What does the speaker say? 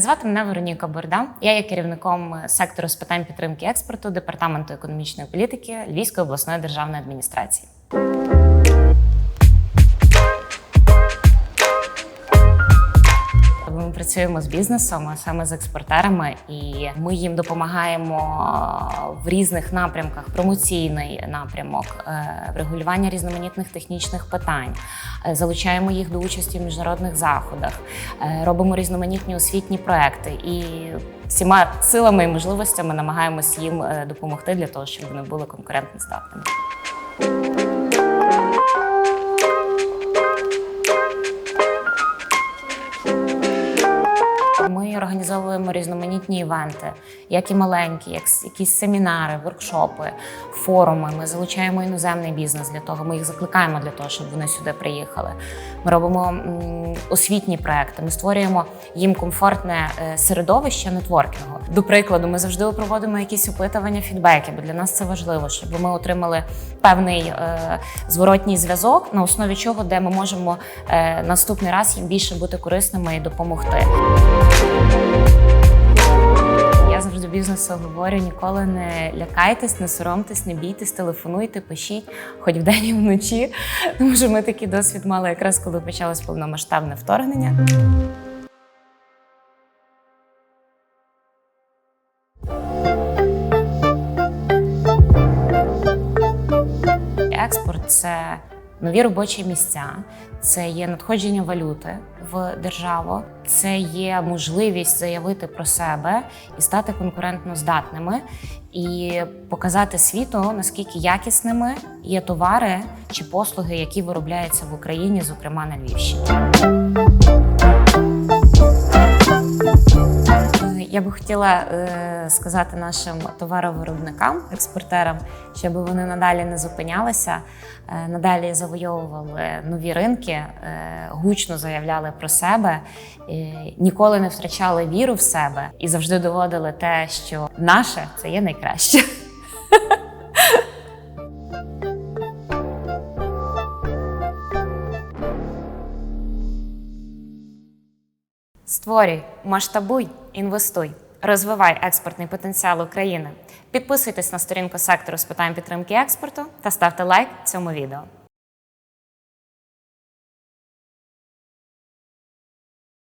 Звати мене Вероніка Борда. Я є керівником сектору з питань підтримки експорту департаменту економічної політики Львівської обласної державної адміністрації. Працюємо з бізнесом, а саме з експортерами, і ми їм допомагаємо в різних напрямках: промоційний напрямок, е, врегулювання різноманітних технічних питань, е, залучаємо їх до участі в міжнародних заходах, е, робимо різноманітні освітні проекти. І всіма силами і можливостями намагаємось їм е, допомогти для того, щоб вони були конкурентноздатними. Ми організовуємо різноманітні івенти, як і маленькі, як якісь семінари, воркшопи, форуми. Ми залучаємо іноземний бізнес для того. Ми їх закликаємо для того, щоб вони сюди приїхали. Ми робимо освітні проекти. Ми створюємо їм комфортне е, середовище нетворкінгу. До прикладу, ми завжди проводимо якісь опитування, фідбеки, бо для нас це важливо, щоб ми отримали певний е, зворотній зв'язок, на основі чого, де ми можемо е, наступний раз їм більше бути корисними і допомогти. Бізнесу говорю: ніколи не лякайтесь, не соромтесь, не бійтесь, телефонуйте, пишіть, хоч вдень і вночі. Тому що ми такий досвід мали якраз коли почалось повномасштабне вторгнення. Експорт це нові робочі місця, це є надходження валюти в державу, це є можливість заявити про себе і стати конкурентно здатними, і показати світу, наскільки якісними є товари чи послуги, які виробляються в Україні, зокрема на Львівщині. Я би хотіла е, сказати нашим товаровиробникам, експортерам, щоб вони надалі не зупинялися, е, надалі завойовували нові ринки, е, гучно заявляли про себе, ніколи не втрачали віру в себе і завжди доводили те, що наше це є найкраще. Створюй, масштабуй, інвестуй, розвивай експортний потенціал України. Підписуйтесь на сторінку сектору з питань підтримки експорту та ставте лайк цьому відео.